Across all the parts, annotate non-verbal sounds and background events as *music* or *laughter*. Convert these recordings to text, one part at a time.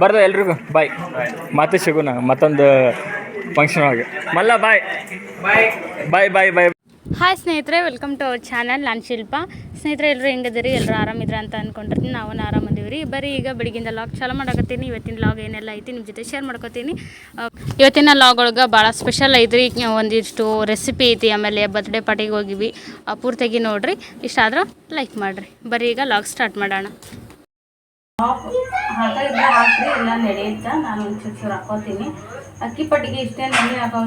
ಬರ್ದ ಎಲ್ರಿಗೂ ಬಾಯ್ ಮತ್ತೆ ಸಿಗೋಣ ಮತ್ತೊಂದು ಫಂಕ್ಷನ್ ಒಳಗೆ. ಮಲ್ಲ bye bye bye bye hi ಸ್ನೇಹಿತರೆ ವೆಲ್ಕಮ್ ಟು ಅವರ್ ಚಾನಲ್ ನಾನು ಶಿಲ್ಪ. ಸ್ನೇಹಿತರೆ ಎಲ್ಲರೂ ಹೆಂಗದಿರಿ ಎಲ್ಲರೂ ಆರಾಮಿದ್ರ ಅಂತ ಅಂದ್ಕೊಂಡಿರ್ತೀನಿ ನಾವು ಆರಾಮದೀವಿ ರೀ ಬರೀ ಈಗ ಬೆಳಗಿಂದ ಲಾಗ್ ಚಾಲು ಮಾಡಕತ್ತೀನಿ. ಇವತ್ತಿನ ಲಾಗ್ ಏನೆಲ್ಲ ಐತಿ ನಿಮ್ಮ ಜೊತೆ ಶೇರ್ ಮಾಡ್ಕೊತೀನಿ. ಇವತ್ತಿನ ಲಾಗ್ ಒಳಗೆ ಭಾಳ ಸ್ಪೆಷಲ್ ಐತ್ರಿ. ಒಂದಿಷ್ಟು ರೆಸಿಪಿ ಐತಿ. ಆಮೇಲೆ ಬರ್ತ್ಡೇ ಪಾರ್ಟಿಗೆ ಹೋಗಿವಿ. ಪೂರ್ತಿಯಾಗಿ ನೋಡಿರಿ. ಇಷ್ಟ ಆದ್ರೆ ಲೈಕ್ ಮಾಡಿರಿ. ಬರೀ ಈಗ ಲಾಗ್ ಸ್ಟಾರ್ಟ್ ಮಾಡೋಣ. ಅಕ್ಕಿ ಪಟ್ಟಿಗೆ ಇಷ್ಟೇ ನೆನೆ ಹಾಕೋ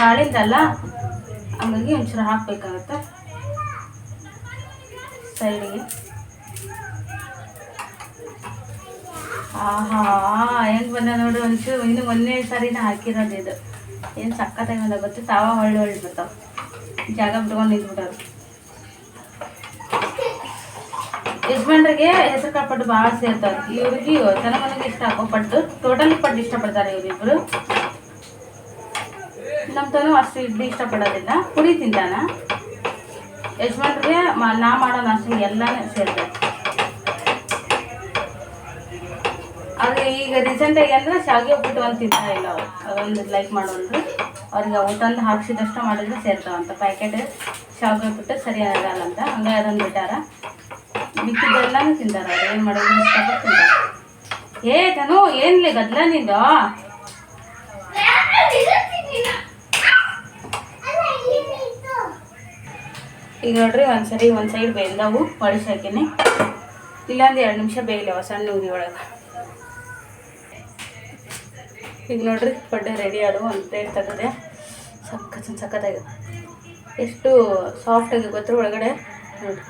ಕಾಳಿಂದಲ್ಲ. ಹಂಗಾಗಿ ಒಂಚೂರು ಹಾಕಬೇಕಾಗತ್ತೆ. ಸೈಡಿಗೆ. ಆಹಾ, ಹೆಂಗೆ ಬಂದ ನೋಡಿ ಒಂಚೂರು ಇನ್ನು ಒಂದನೇ ಸಾರಿನ ಹಾಕಿರೋದು ಇದು. ಏನು ಸಕ್ಕತ್ತಾಗಿ ಬಂದ ಗೊತ್ತು, ತಾವ ಹೊಳ್ಳಿ ಹೊಳ್ಳಿ ಬರ್ತಾವೆ ಜಾಗ ಬಿಟ್ಕೊಂಡು ನಿಂತ್ಬಿಟ್ಟವ್ರು ಯಜಮಾನ್ರಿಗೆ ಹೆಸರು ಕಾಳು ಪಡ್ಡು ಭಾಳ ಸೇರ್ತಾವೆ ಇವ್ರಿಗೆ ಜನಮನಿಗೆ ಇಷ್ಟ ಹಾಕೋ ಪಡ್ಡು ಟೋಟಲಿ ಪಟ್ಟು ಇಷ್ಟಪಡ್ತಾರೆ ಇವರಿಬ್ರು. ನಮ್ಮ ತನು ಅಷ್ಟು ಇಡ್ಲಿ ಇಷ್ಟಪಡೋದಿಲ್ಲ. ಪುರಿ ತಿಂತಾನ. ಯಜಮಾನ್ರಿಗೆ ನಾ ಮಾಡೋ ನಾಷ್ಟ ಎಲ್ಲನೂ ಸೇರ್ತದೆ ಆದ್ರೆ ಈಗ ರೀಸೆಂಟಾಗಿ ಅಂದ್ರೆ ಶಾವಿಗೆ ಉಪ್ಪಿಟ್ಟು ಒಂದು ತಿಂತಾ ಇಲ್ಲ ಅವ್ರು. ಅದೊಂದು ಲೈಕ್ ಮಾಡೋಲ್ರು. ಅವ್ರಿಗೆ ಅವು ತಂದು ಹಾಕ್ಸಿದಷ್ಟು ಮಾಡಿದ್ರೆ ಸೇರ್ತಾವಂತ ಪ್ಯಾಕೆಟ್ ಶಾವಿಗೆ ಉಪ್ಪಿಟ್ಟು ಸರಿ ಆಗಲ್ಲ ಅಂತ. ಹಂಗೆ ಅದೊಂದು ಬಿಟ್ಟಾರ ಬಿಕ್ಕಿದ್ದೆಲ್ಲಾನು ತಿಂತಾರ. ಅವ್ರು ಏನು ಮಾಡೋದು ಇಷ್ಟಪಟ್ಟು ತಿಂತಾರೆ. ಏ ತನು ಏನ್ಲಿ ಗದ್ಲ ನಿಂದು? ಈಗ ನೋಡ್ರಿ ಒಂದ್ಸರಿ ಒಂದು ಸೈಡ್ ಬೆಂದವು ಹೊಡಿಸಾಕಿನಿ ಇಲ್ಲಾಂದ್ರೆ ಎರಡು ನಿಮಿಷ ಬೇಯಲವ ಸಣ್ಣ ಉರಿ ಒಳಗೆ. ಈಗ ನೋಡ್ರಿ ಪಡ್ಡೆ ರೆಡಿ ಆದವು, ಒಂದು ಪ್ಲೇಟ್ ತೆಗೆದೆ. ಸಖತ್ ಸಖತ್ತಾಗಿ ಎಷ್ಟು ಸಾಫ್ಟಾಗಿ ಗೊತ್ತರ ಒಳಗಡೆ. ನೋಡ್ರಿ,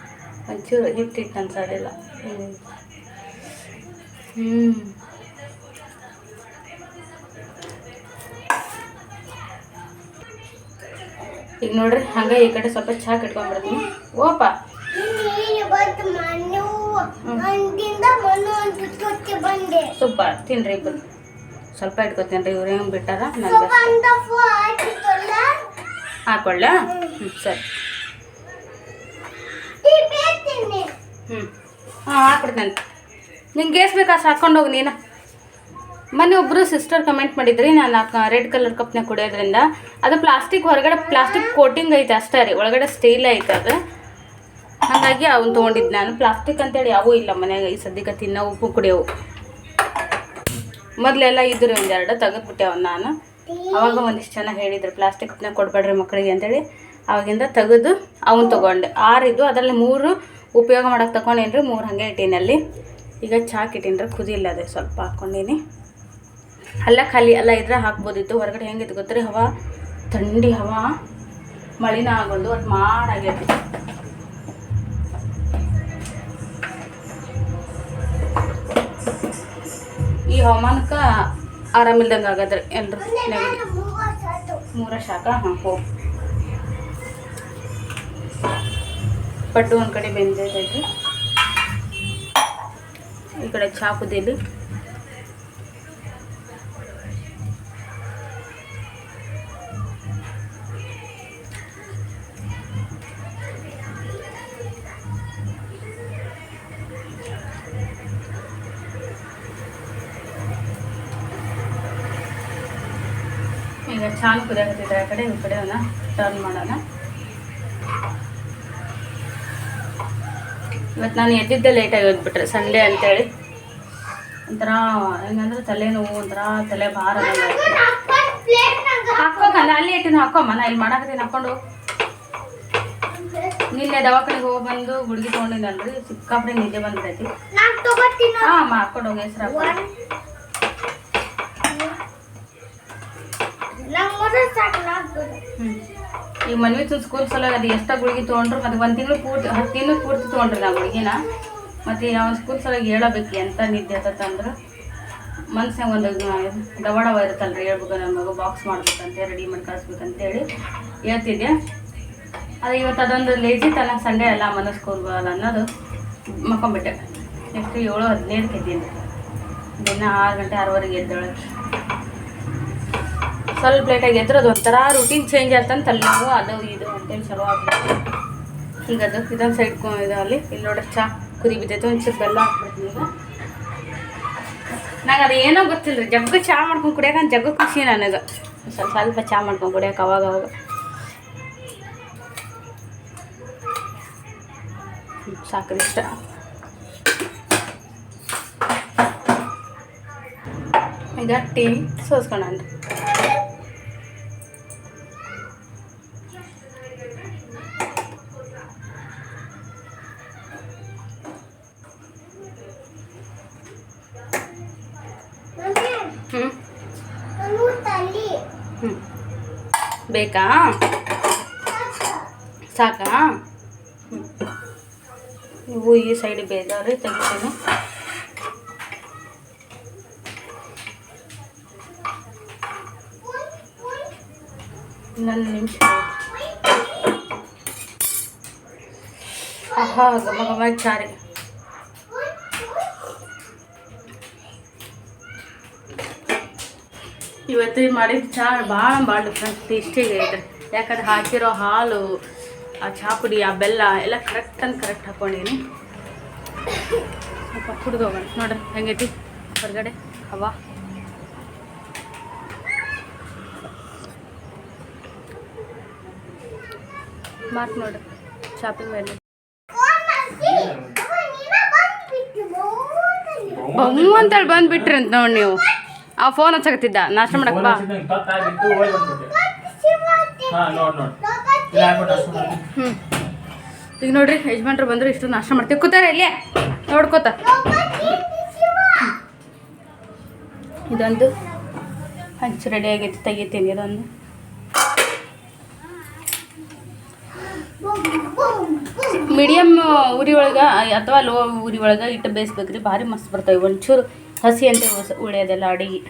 ಒಂಚೂರು ಹಿಟ್ಟು ಹಿಟ್ಟು ಅನ್ಸೋದಿಲ್ಲ ಹ್ಞೂ ಈಗ ನೋಡ್ರಿ, ಹಂಗೆ ಈ ಕಡೆ ಸ್ವಲ್ಪ ಚಹಾ ಕಟ್ಕೊಂಡ್ಬಿಡ್ತೀನಿ ಓಪ. ಸೂಪರ್, ತಿನ್ರಿ ಇಬ್ಬರು ಸ್ವಲ್ಪ ಇಟ್ಕೋತೀನಿ ರೀ ಇವ್ರು ಹೆಂಗೆ ಬಿಟ್ಟಾರ ಹಾಕೊಳ್ಳ ಹ್ಞೂ ಸರಿ. ಹ್ಞೂ ಹಾಂ ಹಾಕ್ಬಿಡ್ತೇನೆ ನಿಂಗೆ ಎಷ್ಟು ಬೇಕಾ? ಹಾಕ್ಕೊಂಡು ಹೋಗಿ ನೀನು. ಮೊನ್ನೆ ಒಬ್ಬರು ಸಿಸ್ಟರ್ ಕಮೆಂಟ್ ಮಾಡಿದ್ರಿ ನಾನು ರೆಡ್ ಕಲರ್ ಕಪ್ನ ಕುಡಿಯೋದ್ರಿಂದ. ಅದು ಪ್ಲಾಸ್ಟಿಕ್ ಹೊರಗಡೆ ಪ್ಲಾಸ್ಟಿಕ್ ಕೋಟಿಂಗ್ ಐತೆ ಅಷ್ಟೇ ರೀ, ಒಳಗಡೆ ಸ್ಟೀಲ್ ಐತೆ ಅದು. ಹಾಗಾಗಿ ಅವ್ನು ತೊಗೊಂಡಿದ್ದು ನಾನು. ಪ್ಲಾಸ್ಟಿಕ್ ಅಂತೇಳಿ ಯಾವೂ ಇಲ್ಲ ಮನೆಯಾಗ, ಈ ಸದ್ಯಕ್ಕೆ ತಿನ್ನೋ ಉಪ್ಪು ಕುಡಿಯೋವು. ಮೊದಲೆಲ್ಲ ಇದ್ರು ಒಂದೆರಡು ತೆಗೆದ್ಬಿಟ್ಟೆ ಅವ್ನು ನಾನು. ಅವಾಗ ಒಂದಿಷ್ಟು ಜನ ಹೇಳಿದ್ರು ಪ್ಲಾಸ್ಟಿಕ್ನ ಕೊಡಬೇಡ್ರಿ ಮಕ್ಕಳಿಗೆ ಅಂತೇಳಿ. ಅವಾಗಿಂದ ತೆಗೆದು ಅವನು ತೊಗೊಂಡೆ. ಆರಿದ್ದು ಅದರಲ್ಲಿ ಮೂರು ಉಪಯೋಗ ಮಾಡೋಕೆ ತಗೊಂಡೇನ್ರಿ, ಮೂರು ಹಾಗೆ ಇಟ್ಟಿನಲ್ಲಿ ಈಗ ಚಾಕ್ ಇಟ್ಟೀನಿ ಕುದಿಲ್ಲ ಅದೇ, ಸ್ವಲ್ಪ ಹಾಕ್ಕೊಂಡೀನಿ. ಅಲ್ಲ, ಖಾಲಿ ಅಲ್ಲ ಇದ್ರೆ ಹಾಕ್ಬೋದಿತ್ತು. ಹೊರಗಡೆ ಹೆಂಗಿತ್ತು ಗೊತ್ತ್ರಿ ಹವಾ? ಥಂಡಿ ಹವಾ? ಮಳಿನ ಆಗೋದು ಅದು ಮಾಡಾಗೈತಿ ಈ ಹವಾಮಾನಕ್ಕೆ ಆರಾಮಿಲ್ದಂಗೆ ಆಗದ್ರಿ ನೆಗಡಿ ಮೂರ ಶಾಖ, ಹಾಂ ಪಟ್ಟು ಒಂದು ಕಡೆ ಬೆಂದೈತೈತಿ ಈ ಕಡೆ ಚಾ ಚಾನ್ ಕುದಿಯಾಕತ್ತಿದ್ರೆ ಆ ಕಡೆ ಈ ಕಡೆ ಅವನ್ನ ಟರ್ನ್ ಮಾಡೋಣ. ಇವತ್ತು ನಾನು ಎದ್ದಿದ್ದೆ ಲೇಟಾಗಿ ಓದ್ಬಿಟ್ರೆ ಸಂಡೇ ಅಂತೇಳಿ. ಒಂಥರ ಹೆಂಗಂದ್ರೆ ತಲೆನೋವು ಒಂಥರ ತಲೆ ಭಾರ ಹಾಕೋಕಂದ ಅಲ್ಲಿ ಇಟ್ಟಿನ ಹಾಕೋಮ್ಮ ನಾ ಇಲ್ಲಿ ಮಾಡಾಕತ್ತೀನಿ ಹಾಕೊಂಡು ನಿನ್ನೆ ದವಾಖಾನೆಗೆ ಹೋಗಿ ಬಂದು ಗುಡ್ಗಿ ತೊಗೊಂಡಿದ್ದಲ್ರಿ ಸಿಕ್ಕಾಪಟ್ಟೆ ನಿದ್ದೆ ಬಂದ್ಬಿಟ್ಟೈತಿ ಹಾಂ ಹಾಕೊಂಡು ಹೋಗಿ ಹೆಸ್ರು ಹಾಕೊಂಡು ಹ್ಮ್. ಈಗ ಮನ್ವಿ ಸ್ಕೂಲ್ ಸಲ ಅದು ಎಷ್ಟ ಗುಳಿಗೆ ತೊಗೊಂಡ್ರು ಮತ್ತೆ ಒಂದು ತಿಂಗಳು ಪೂರ್ತಿ, ಹತ್ತು ತಿಂಗಳು ಪೂರ್ತಿ ತೊಗೊಂಡ್ರಿ ನಾವು ಗುಳಿಗೆನ. ಮತ್ತೆ ಯಾವ ಸ್ಕೂಲ್ ಸಲ ಹೇಳಬೇಕು ಎಂತ ನಿದ್ದೆ ಆತಂದ್ರೆ ಮನ್ಸಾಗ ಒಂದು ದವಡವ ಇರುತ್ತಲ್ರಿ, ಹೇಳ್ಬೇಕು ನನ್ನ ಮಗು ಬಾಕ್ಸ್ ಮಾಡ್ಬೇಕಂತ ರೆಡಿ ಮಾಡಿ ಕಳಿಸ್ಬೇಕಂತೇಳಿ ಹೇಳ್ತಿದ್ದೆ. ಅದು ಇವತ್ತು ಅದೊಂದು ಲೇಜಿ ತನ ಸಂಡೇ ಅಲ್ಲ, ಮನ ಸ್ಕೂಲ್ ಬರಲ್ಲ ಅನ್ನೋದು ಮಕ್ಕೊಂಬಿಟ್ಟೆ. ನೆಕ್ಸ್ಟ್ ಏಳು ಹದಿನೈದಕ್ಕೆ ಇದ್ದೀನಿ ದಿನ ಆರು ಗಂಟೆ ಆರೂವರೆಗೆ ಎದ್ದೊಳಗೆ ಸ್ವಲ್ಪ ಲೇಟಾಗಿ ಎದ್ರೆ ಅದು ಒಂಥರ ರೂಟೀನ್ ಚೇಂಜ್ ಆಯ್ತಂತ ನಾವು ಅದು ಇದು ಅಂತೇಳಿ ಚಲೋ ಆಗ್ತದೆ ಈಗ ಅದು ಇದೊಂದು ಸೈಡ್ ಇದು ಅಲ್ಲಿ ಇಲ್ಲಿ ನೋಡ್ರಿ ಚಾ ಕುರಿ ಬಿದ್ದೈತೆ, ಒಂಚೂರು ಬೆಲ್ಲ ಹಾಕ್ಬಿಡ್ತೀನಿ ಈಗ. ನಂಗೆ ಅದು ಏನೋ ಗೊತ್ತಿಲ್ಲ ರೀ ಜಗ್ಗು ಚಾ ಮಾಡ್ಕೊಂಡು ಕುಡಿಯೋಕೆ ಜಗ್ಗು ಖುಷಿ ನನಗೆ. ಸ್ವಲ್ಪ ಸ್ವಲ್ಪ ಚಾ ಮಾಡ್ಕೊಂಡು ಕುಡಿಯೋಕೆ ಅವಾಗ ಅವಾಗ. ಸಾಕ್ರಿ ಇಷ್ಟ. ಈಗ ಟೀ ಸೋಸ್ಕೊಂಡ್ರಿ ಬೇಕಾ? ಸಾಕಾ? ಹ್ಞೂ ಇವು ಈ ಸೈಡ್ ಬೇದವ್ರಿ ತೆಗಿತೀನಿ. ಇನ್ನೊಂದು ನಿಮಿಷ. ಆಹಾ ಘಮ ಘಮ ಚಾರಿ. ಇವತ್ತು ಮಾಡಿದ ಚಹಾ ಭಾಳ ಭಾಳ ಡಿಫ್ರೆಂಟ್ ಟೇಸ್ಟಿಗೆ ಐತ್ರಿ ಯಾಕಂದ್ರೆ ಹಾಕಿರೋ ಹಾಲು ಆ ಚಹಾ ಪುಡಿ ಆ ಬೆಲ್ಲ ಎಲ್ಲ ಕರೆಕ್ಟ್ ಅಂತ ಕರೆಕ್ಟ್ ಹಾಕ್ಕೊಂಡಿನಿ ಸ್ವಲ್ಪ ಕುಡ್ದು ಹೋಗೋಣ. ನೋಡ್ರಿ ಹೆಂಗೈತಿ? ಹೊರಗಡೆ ಹವಾ. ಮಾತು ನೋಡ್ರಿ ಶಾಪಿಂಗ್ ಮೇಲೆ ಬಮ್ಮು ಅಂತೇಳಿ ಬಂದ್ಬಿಟ್ರಿ ಅಂತ ನೋಡಿ ನೀವು. ಆ ಫೋನ್ ಹಚ್ಚಕತ್ತಿದ್ದ. ನಾಷ್ಟ ಮಾಡಕ್ ಬಾ. ಈಗ ನೋಡ್ರಿ ಯಜಮಾನ್ರು ಬಂದ್ರೆ ಇಷ್ಟು ನಾಷ್ಟ ಮಾಡ್ತೀವಿ. ಕೂತಾರೆ ಇಲ್ಲೇ? ನೋಡ್ಕೋತ. ಇದೊಂದು ಹಂಚು ರೆಡಿ ಆಗೈತಿ ತೆಗಿತೀನಿ ಇದೊಂದು. ಮೀಡಿಯಮ್ ಉರಿ ಒಳಗೆ ಅಥವಾ ಲೋ ಉರಿ ಒಳಗೆ ಇಟ್ಟು ಬೇಯಿಸ್ಬೇಕ್ರಿ ಭಾರಿ ಮಸ್ತ್ ಬರ್ತವೆ. ಒಂಚೂರು ಹಸಿ ಅಂತ ಉಳಿಯೋದೆಲ್ಲ ಅಡಿಗೆ.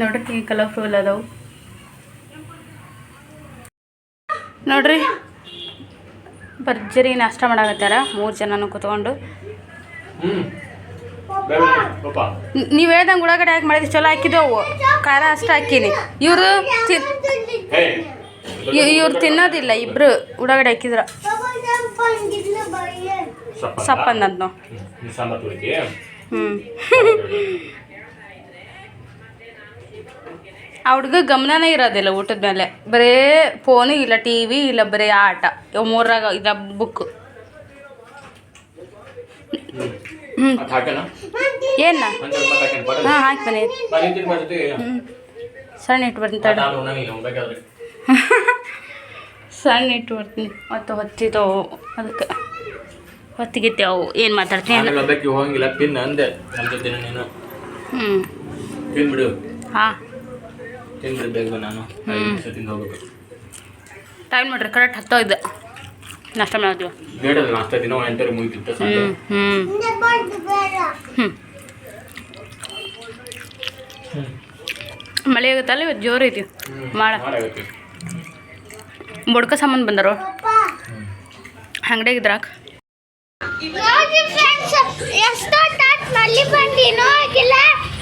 ನೋಡ್ರಿ ಕಲರ್ಫುಲ್ ಅದಾವು. ನೋಡ್ರಿ ಭರ್ಜರಿ ನಾಷ್ಟ ಮಾಡಾಕತ್ತಾರ ಮೂರು ಜನನು ಕುತ್ಕೊಂಡು. ನೀವು ಹೇಳ್ದಂಗೆ ಉಳ್ಳಾಗಡ್ಡೆ ಹಾಕಿ ಮಾಡಿದ್ರೆ ಚಲೋ ಹಾಕಿದೆವು ಖಾರ ಅಷ್ಟು ಹಾಕಿನಿ. ಇವರು ಇವ್ರು ತಿನ್ನೋದಿಲ್ಲ ಇಬ್ರು ಉಳ್ಳಾಗಡ್ಡೆ ಹಾಕಿದ್ರ. ಸಪ್ಪಂದಂತ ನಾವು ಆ ಹುಡ್ಗ ಗಮನನೇ ಇರೋದಿಲ್ಲ ಊಟದ ಮೇಲೆ. ಬರೇ ಫೋನು ಇಲ್ಲ ಟಿ ವಿ ಇಲ್ಲ ಬರೀ ಆಟ. ಇವು ಮೂರಾಗ ಇಲ್ಲ ಬುಕ್ ಏನ? ಹಾಂ ಹಾಕಿ ಬನ್ನಿ. ಸಣ್ಣ ಇಟ್ಟು ಬರ್ತೀನಿ ತಡ *laughs* ಸಣ್ಣ ಇಟ್ಟು ಬರ್ತೀನಿ. ಮತ್ತು ಹೊತ್ತಿದ್ದವು ಅದಕ್ಕೆ. ಹೊತ್ತಿಗಿತ್ತೆ ಅವು ಏನು ಮಾತಾಡ್ತೀನಿ? ಹೋಗಂಗಿಲ್ಲ. ಪಿನ್ ಅಂದೆ. ನೀನು ಹ್ಞೂ ಬಿಡು. ಹಾಂ. ಪಿನ್ ಬಿಡು ಬೇಗ ನಾನು ಹೋಗ್ಬೇಕು. ಟೈಮ್ ನೋಡ್ರಿ ಕರೆಕ್ಟ್ ಹತ್ತೋ ಇದ್ದೆ ನಾಷ್ಟ ಮಾಡಿದ್ವಿ ನಾಷ್ಟ ದಿನ ಮುಗಿತಿತ್ತು ಹ್ಞೂ ಹ್ಞೂ ಮಳೆ ಆಗುತ್ತಲ್ಲ ಇವತ್ತು? ಜೋರು ಐತಿ. ಮಾಡ. ಬುಡ್ಕ ಸಾಮಾನು ಬಂದರು? ಅಂಗಡಿಯಾಗಿದ್ರಾಕ ನೋಡಿ ಫ್ರೆಂಡ್ಸ್ ಎಷ್ಟೊತ್ತ ಮಲ್ಲಿ ಬಂದು ಇನ್ನೂ ಆಗಿಲ್ಲ.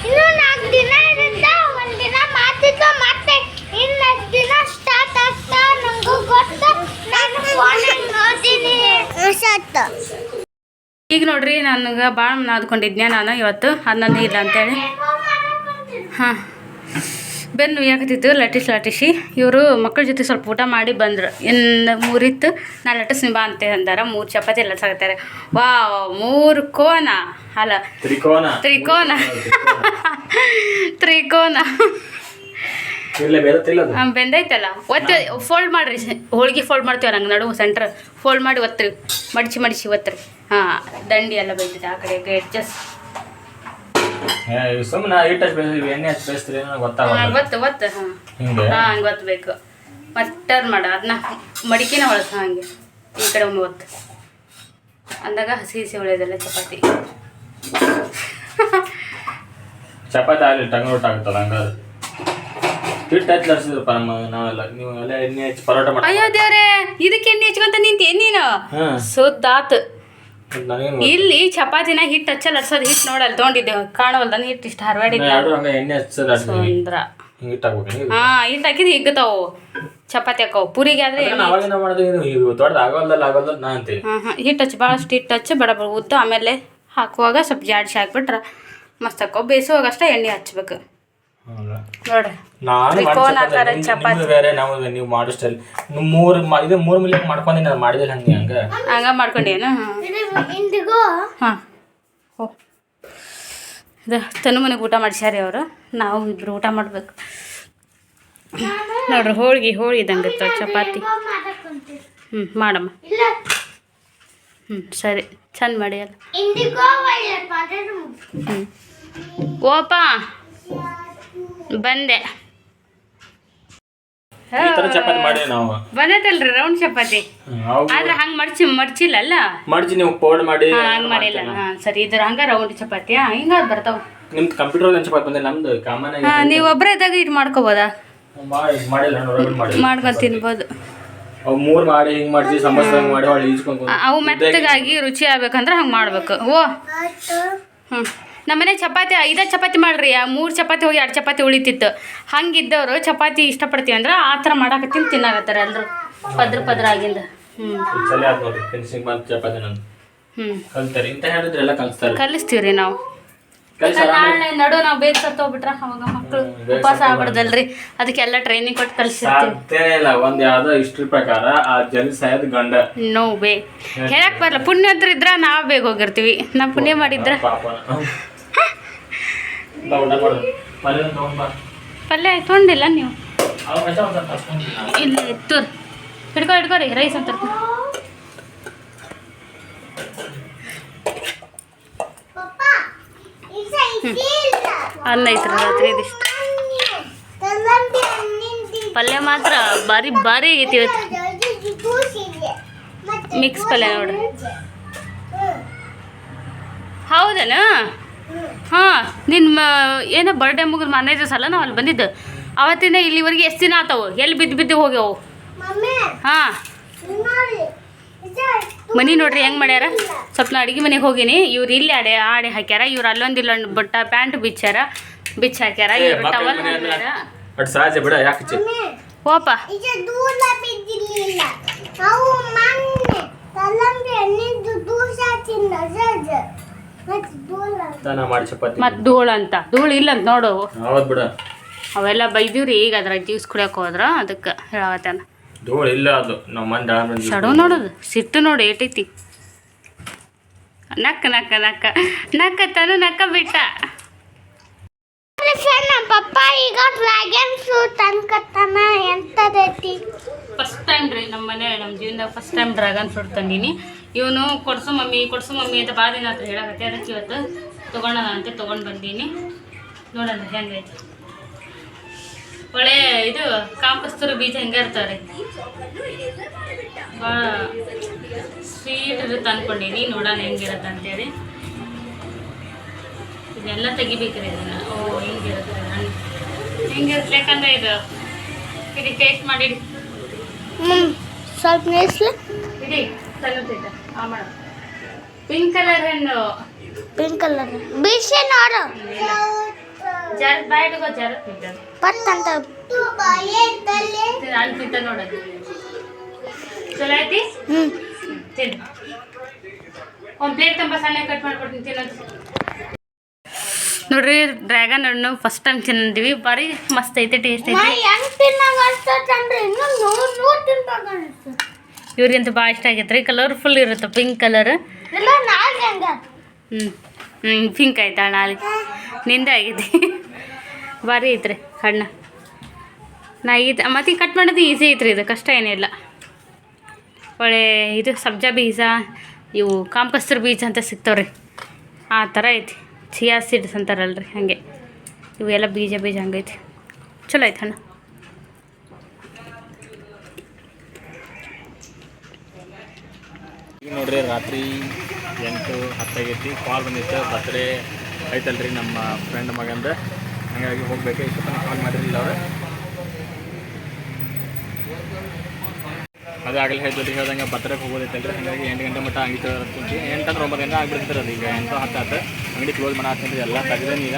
ಇನ್ನೂ ನಾಲ್ಕು ದಿನ ಇರುತ್ತೆ? ಒಂದು ದಿನ ಮಾತಿದ್ದು ಮತ್ತೆ ಇನ್ನು ದಿನ ಸ್ಟಾರ್ಟ್ ಆಗ್ತಾ ನಂಗೂ ಗೊತ್ತು. ನಾನು ಫೋನಲ್ಲಿ ನೋಡ್ತೀನಿ. ಈಗ ನೋಡ್ರಿ ನನಗೆ ಭಾಳ ನಾದ್ಕೊಂಡಿದ್ನ ನಾನು ಇವತ್ತು? ಹನ್ನೊಂದು ಇಲ್ಲ ಅಂತೇಳಿ. ಹಾಂ. ಬೆನ್ನು ನುಯ್ಯಾಕತ್ತಿತ್ತು ಲಟಿಸ್ ಲಟ್ಟಿಸಿ. ಇವರು ಮಕ್ಕಳ ಜೊತೆ ಸ್ವಲ್ಪ ಊಟ ಮಾಡಿ ಬಂದರು. ಇನ್ನು ಮೂರಿತ್ತು ನಾ ಲಟಿಸ್ನಿ ಬಾ ಅಂತ ಅಂದಾರ. ಮೂರು ಚಪಾತಿ ಲಟ್ಸಾಕತ್ತಾರೆ ವಾ ಮೂರು ಕೋನ. ಅಲ್ಲ ತ್ರಿಕೋನ. ತ್ರಿಕೋನ. ತ್ರಿಕೋನ. ಬೆಂದೈತಲ್ಲ ಒತ್ತಿ ಫೋಲ್ಡ್ ಮಾಡ್ರಿ. ಹೋಳ್ಗೆ ಫೋಲ್ಡ್ ಮಾಡ್ತೀವಿ ನಂಗೆ ನಡುವು ಸೆಂಟ್ರ್ ಫೋಲ್ಡ್ ಮಾಡಿ ಒತ್ತಿರಿ ಮಡಿಸಿ ಮಡಿಸಿ ಒತ್ತಿರಿ ಹಾಂ ದಂಡಿ ಎಲ್ಲ ಬೆಂದಿದೆ ಆ ಕಡೆ ಎಡ್ಜಸ್ ಸುಮ್ಮನೆ ಹಿಟ್ಟು ಹಚ್ಚಿ ಬೇಯಿಸಿ ಎಣ್ಣೆ ಹಚ್ಚಿ ಬೇಯಿಸ್ತೀರಿ ಏನೋ ಗೊತ್ತಾಗಲ್ಲ. ಒತ್ತು ಒತ್ತು ಹಾಂ ಹಿಂಗೆ? ಹಾಂ ಹಂಗೆ ಒತ್ತಬೇಕು ಮತ್ತು ಟರ್ನ್ ಮಾಡ ಅದನ್ನ ಮಡಿಕೆನ ಹೊಳಸ ಹಾಗೆ. ಈ ಕಡೆ ಒಮ್ಮೆ ಒತ್ತು ಅಂದಾಗ ಹಸಿ ಹಸಿ ಹೊಳೆಯೋದಲ್ಲ ಚಪಾತಿ. ಚಪಾತಿ ಆಗಲಿ ಟಂಗ ಊಟ ಆಗುತ್ತಲ್ಲ ಹಂಗಾದ್ರೆ. ಹಿಟ್ಟು ಹಚ್ಚಿ ಲರ್ಸಿದ್ರಪ್ಪ ನಮ್ಮ ನಾವೆಲ್ಲ. ನೀವು ಎಲ್ಲ ಎಣ್ಣೆ ಹಚ್ಚಿ ಪರೋಟ ಮಾಡಿ ಅಯ್ಯೋ ದೇವ್ರೆ ಇದಕ್ಕೆ ಎಣ್ಣೆ ಹಚ್ಕೊಂತ ನಿಂತಿ ನೀನು? ಸುದ್ದಾತು. ಇಲ್ಲಿ ಚಪಾತಿನ ಹಿಟ್ಟು ಹಚ್ಚಲ್ ಹಚ್ಚೋದು ಹಿಟ್ಟು ನೋಡಲ್ಲ ತೊಗೊಂಡಿದ್ದೆ. ಕಾಣವಲ್ದನ್ ಹಿಟ್ಟು ಇಷ್ಟು ಹರವಾಡಿದ್ದ ಹಾ ಹಿಟ್ಟು ಹಾಕಿದ್ ಸುಂದ್ರ ಹಾಂ ಹಾಕಿದ್ರೆ ಹಿಗ್ಗತಾವು ಚಪಾತಿ ಹಾಕವು. ಪೂರಿಗೆ ಆದ್ರೆ ಹಿಟ್ಟು ಹಚ್ಚಿ ಭಾಳಷ್ಟು ಹಿಟ್ಟು ಹಚ್ಚಿ ಬಡ ಬಡ ಉದ್ದು ಆಮೇಲೆ ಹಾಕುವಾಗ ಸ್ವಲ್ಪ ಜಾಡಿಸಿ ಹಾಕ್ಬಿಟ್ರೆ ಮಸ್ತ್ ಹಾಕೋ ಬೇಯಿಸುವಾಗ ಅಷ್ಟೇ ಎಣ್ಣೆ ಹಚ್ಬೇಕು? ನೋಡ್ರಿ. ನಾನು ತ್ರಿಕೋನಾಕಾರ ಚಪಾತಿ. ಬೇರೆ ನಾವು ನೀವು ಮಾಡೋ ಸ್ಟೈಲ್ ಮೂರು ಇದು ಮೂರು ಮಿಲಿಯನ್ ಮಾಡ್ಕೊಂಡು ನಾನು ಮಾಡಿದಿಲ್ಲ ಹಂಗೆ ಹಂಗೆ. ಹಂಗ ಮಾಡ್ಕೊಂಡೇನು ಇಂದಿಗೂ? ಹಾಂ. ಓ. ಇದು ತನು ಮನೆಗೆ ಊಟ ಮಾಡಿಸ್ಯಾರಿ ಅವರು. ನಾವು ಇಬ್ರು ಊಟ ಮಾಡ್ಬೇಕು. ನೋಡ್ರಿ ಹೋಳಿಗೆ ಹೋಳಿ ಇದ್ದಂಗೆ ಚಪಾತಿ. ಹ್ಞೂ ಮಾಡಮ್ಮ. ಇಲ್ಲ. ಹ್ಞೂ ಸರಿ. ಚಂದ ಮಾಡಿ ಅಲ್ಲ ಇಂದಿಗೂ ಒಳ್ಳೆ ಪದಾರ್ಥ. ಹ್ಞೂ ಓಪ ಬಂದೆ. ಈ ಥರ ಚಪಾತಿ ಮಾಡಿ ನಾವು. ಬಂದೈತಲ್ರಿ ರೌಂಡ್ ಚಪಾತಿ. ಆದ್ರೆ ಹಂಗೆ ಮಡ್ಚಿ ಮಡ್ಚಿಲ್ಲಲ್ಲ? ಮಡ್ಚಿ ನೀವು ಪೌಡ್ ಮಾಡಿ ಹಂಗ ಮಾಡಿಲ್ಲ. ಹಾಂ ಸರಿ ಇದ್ರ ಹಂಗೆ ರೌಂಡ್ ಚಪಾತಿ ಹಿಂಗ ಬರ್ತಾವ. ನಿಮ್ದು ಕಂಪ್ಯೂಟರ್ ಚಪಾತಿ ಬಂದೆ ನಮ್ದು ಕಾಮನ್ ಆಗಿ ಹಾಂ ನೀವು ಒಬ್ಬರೇ ಇದ್ದಾಗ ಇದು ಮಾಡ್ಕೋಬೋದಾ? ಮಾಡಿ ಮಾಡಿಲ್ಲ ನಾನು ಹೊರಗಡೆ ಮಾಡಿ ಮಾಡ್ಕೊಂಡು ತಿನ್ಬೋದು. ಅವು ಮೂರು ಮಾಡಿ ಹಿಂಗೆ ಮಾಡಿ ಸಮಸ್ಯೆ ಹಿಂಗೆ ಮಾಡಿ ಹೊಳ್ಳಿ ಈಜ್ಕೊಂಡು ಆ- ಅವು ಮೆತ್ತಗಾಗಿ ರುಚಿ ಆಗ್ಬೇಕಂದ್ರೆ ಹಂಗೆ ಮಾಡ್ಬೇಕು. ಓ ಹ್ಞೂ ನಮ್ಮನೆ ಚಪಾತಿ ಐದೇ ಚಪಾತಿ ಮಾಡ್ರಿ. ಮೂರು ಚಪಾತಿ ಹೋಗಿ ಎರಡು ಚಪಾತಿ ಉಳಿತಿತ್ತು. ಹಂಗಿದ್ದವರು ಚಪಾತಿ ಇಷ್ಟಪಡ್ತೀವಿ ಅಂದ್ರೆ ಆ ಥರ ಮಾಡಾಕತ್ತೀನಿ ತಿನ್ನಾಕತ್ತಾರ ಎಲ್ಲರೂ ಪದ್ರ ಪದ್ರ ಆಗಿಂದ. ಹ್ಞೂ ಕಲಿಸ್ತೀವಿ ರೀ ನಾವು. ನಾಳೆ ನಡು ನಾವು ಬೇಗ ಸತ್ತೋಗ್ಬಿಟ್ರ ಅವಾಗ ಮಕ್ಕಳು ಉಪವಾಸ ಆಗ್ಬಿಡ್ದಲ್ರಿ ಅದಕ್ಕೆಲ್ಲ ಟ್ರೈನಿಂಗ್ ಕೊಟ್ಟು ಕಲಿಸಿರ್ತೀವಿ. ಇಲ್ಲ. ಒಂದು ಯಾವ್ದೋ ಹಿಸ್ಟ್ರಿ ಪ್ರಕಾರ ಆ ಜನ ಸಾಯದ್ ಗಂಡ. ನೋ ಬೇ ಹೇಳಕ್ ಬರಲ್ಲ ಪುಣ್ಯ ಇದ್ರ ನಾವು ಬೇಗ ಹೋಗಿರ್ತೀವಿ. ನಾ ಪುಣ್ಯ ಮಾಡಿದ್ರ. ಪಲ್ಯ ತಗೊಂಡ್ ಪಲ್ಯ ತೊಗೊಂಡಿಲ್ಲ ನೀವು. ಇಲ್ಲ ಇತ್ತು ಹಿಡ್ಕೊ ಹಿಡ್ಕೊರಿ ರೈಸ್ ಅಂತ ಅನ್ನ ಐತ್ರಿ ರಾತ್ರಿ ಇದಿಷ್ಟು. ಪಲ್ಯ ಮಾತ್ರ ಭಾರಿ ಭಾರಿ ಆಗೈತಿ ಇವತ್ತು. ಮಿಕ್ಸ್ ಪಲ್ಯ ನೋಡ್ರಿ. ಹೌದನ? ಹಾಂ ನಿನ್ನ ಏನೋ ಬರ್ಡೇ ಮುಗಿದು ಮಾರನೇ ದಿವಸ ಅಲ್ಲ ನಾವು ಅಲ್ಲಿ ಬಂದಿದ್ದು. ಅವತ್ತಿಂದ ಇಲ್ಲಿವರೆಗೆ ಎಷ್ಟು ದಿನ ಆತವು? ಎಲ್ಲಿ ಬಿದ್ದು ಬಿದ್ದು ಹೋಗ್ಯಾವು? ಮಮ್ಮಿ ಹಾಂ. ಮನೆ ನೋಡ್ರಿ ಹೆಂಗ್ ಮಾಡ್ಯಾರ? ಸ್ವಲ್ಪ ನಾ ಅಡಿಗೆ ಮನೆಗೆ ಹೋಗಿನಿ. ಇವ್ರು ಇಲ್ಲಿ ಆಡೆ ಆಡೆ ಹಾಕ್ಯಾರ. ಇವ್ರು ಅಲ್ಲೊಂದು ಇಲ್ಲೊಂದು ಬಟ್ಟ ಪ್ಯಾಂಟ್ ಬಿಚ್ಚಾರ. ಬಿಚ್ಚ ಹಾಕ್ಯಾರ. ಇವ್ರು ಟವಲ್ ಓಪ ದೂರ ಮಾಡಿ ಚಪಾತಿ. ಮತ್ತು ಧೂಳು ಅಂತ. ಧೂಳು ಇಲ್ಲ ಅಂತ ನೋಡು. ಹೌದ್ ಬಿಡ. ಅವೆಲ್ಲ ಬೈದಿವ್ರಿ ಈಗ ಅದ್ರಾಗ ಜ್ಯೂಸ್ ಕುಡಿಯೋಕೆ ಹೋದ್ರ ಅದಕ್ಕೆ ಹೇಳತ್ತಾನ ಧೂಳು ಇಲ್ಲ ಅದು. ನಮ್ಮ ನೋಡೋದು. ಸಿಟ್ಟು ನೋಡಿ ಏಟೈತಿ. ನಕ್ಕ ನಕ್ಕ ನಕ್ಕ. ನಕ್ಕ ತನು ನಕ್ಕ ಬಿಟ್ಟ. ನಮ್ಮ ಪಪ್ಪ ಈಗ ಡ್ರ್ಯಾಗನ್ ಫ್ರೂಟ್ ಅನ್ಕತ್ತಾನ. ಎಂತದೈತಿ? ಫಸ್ಟ್ ಟೈಮ್ ರೀ ನಮ್ಮ ಮನೆ ನಮ್ಮ ಜೀವನದಾಗ ಫಸ್ಟ್ ಟೈಮ್ ಡ್ರ್ಯಾಗನ್ ಫ್ರೂಟ್ ತಂದೀನಿ. ಇವನು ಕೊಡ್ಸು ಮಮ್ಮಿ ಕೊಡ್ಸು ಮಮ್ಮಿ ಅಂತ ಭಾಳ ದಿನ ಹತ್ರ ಹೇಳಕತ್ತೆ ಅದಕ್ಕೆ ಇವತ್ತು ತೊಗೊಂಡದ ಅಂತ ತೊಗೊಂಡು ಬಂದೀನಿ. ನೋಡೋಣ ಹೆಂಗೈತೆ. ಒಳ್ಳೆ ಇದು ಕಾಂಪಸ್ತೂರು ಬೀಜ ಹೆಂಗೆ ರೀ ಭಾಳ ಸ್ವೀಟ್ ಇರುತ್ತೆ ಅಂದ್ಕೊಂಡೀನಿ ನೋಡೋಣ ಹೆಂಗಿರುತ್ತೆ ಅಂತೇಳಿ. ಇದೆಲ್ಲ ತೆಗಿಬೇಕ್ರಿ ಇದನ್ನ. ಓ ಹೆಂಗಿರುತ್ತೆ. ಹೆಂಗಿರುತ್ತೆ ಯಾಕಂದ್ರೆ ಇದು ಇದಕ್ಕೆ ಟೇಸ್ಟ್ ಮಾಡಿ ಹ್ಮ್ ಸ್ವಲ್ಪ ಇಡೀ ಇಡಿ ತಲುಪಿದ್ದ ಆ ಮಾಡ ಪಿಂಕ್ ಕಲರ್ ಹಣ್ಣು ಪಿಂಕ್ ಕಲರ್ ಬಿಸಿ ನೋಡು ಜರ್ ಬಾಯ್ಡ್ಗೋ ಜರತ್ ಬಿದ್ದ ಪಟ್ ಅಂತ ಹಣ್ಣು ತಿಂತ ನೋಡೋದು ಚಲೋ ಐತಿ ಹ್ಮ್ ತಿನ್ ಒಂದು ಪ್ಲೇಟ್ ತುಂಬ ಸಣ್ಣ ಕಟ್ ಮಾಡ್ಕೊಡ್ತೀನಿ ತಿನ್ನೋದು ನೋಡ್ರಿ ಡ್ರ್ಯಾಗನ್ ಹಣ್ಣು ಫಸ್ಟ್ ಟೈಮ್ ತಿಂದಿವಿ ಭಾರಿ ಮಸ್ತ್ ಐತೆ ಟೇಸ್ಟ್ ಐತಿ ಇವ್ರಿಗಂತೂ ಭಾಳ ಇಷ್ಟ ಆಗೈತೆ ರೀ ಕಲರ್ಫುಲ್ ಇರುತ್ತೆ ಪಿಂಕ್ ಕಲರ್ ಹ್ಞೂ ಹ್ಞೂ ಪಿಂಕ್ ಆಯ್ತಾ ನಾಳೆ ನಿಂದ ಆಗೈತಿ ಭಾರಿ ಐತ್ರಿ ಹಣ್ಣು. ನಾ ಈ ಮತ್ತೆ ಕಟ್ ಮಾಡೋದು ಈಸಿ ಐತ್ರಿ ಇದು ಕಷ್ಟ ಏನಿಲ್ಲ. ಒಳ್ಳೆ ಇದು ಸಬ್ಜಾ ಬೀಜ ಇವು ಕಾಂಪಸ್ತರ್ ಬೀಜ ಅಂತ ಸಿಗ್ತಾವ್ರಿ. ಆ ಥರ ಐತಿ. ಚಿಯಾ ಸೀಡ್ಸ್ ಅಂತಾರಲ್ರಿ ಹಾಗೆ. ಇವೆಲ್ಲ ಬೀಜ ಬೀಜ ಹಂಗೈತಿ. ಚಲೋ ಐತೆ ಹಣ್ಣು. ನೋಡ್ರಿ, ರಾತ್ರಿ ಎಂಟು ಹತ್ತಾಗೈತಿ ಕಾಲ್ ಬಂದಿತ್ತು ಬರ್ತ್ಡೇ ಐತಲ್ರಿ ನಮ್ಮ ಫ್ರೆಂಡ್ ಮಗಂದ. ಹಾಗಾಗಿ ಹೋಗ್ಬೇಕು ಇಷ್ಟೊತ್ತನ ಕಾಲ್ ಮಾಡಿರಲಿಲ್ಲ ಅವ್ರು. ಅದೇ ಆಗಲೇ ಹೇಳ್ತೀವಿ ಹೇಳ್ದಂಗೆ ಬರ್ತಡೇಗೆ ಹೋಗೋದೈತಲ್ರಿ ಹಾಗಾಗಿ ಎಂಟು ಗಂಟೆ ಮಟ್ಟ ಆಗಿತ್ತು. ಕುಂತಿ ಎಂಟು ಅಂದ್ರೆ ಒಂಬತ್ತು ಗಂಟೆ ಆಗಿಬಿಡ್ತಾರೆ ಅದು ಈಗ ಎಂಟು ಹತ್ತು ಹತ್ತು ಅಂಗಡಿ ಕ್ಲೋಸ್ ಮಾಡಿ ಎಲ್ಲ ತೆಗೆದೇನು ಈಗ.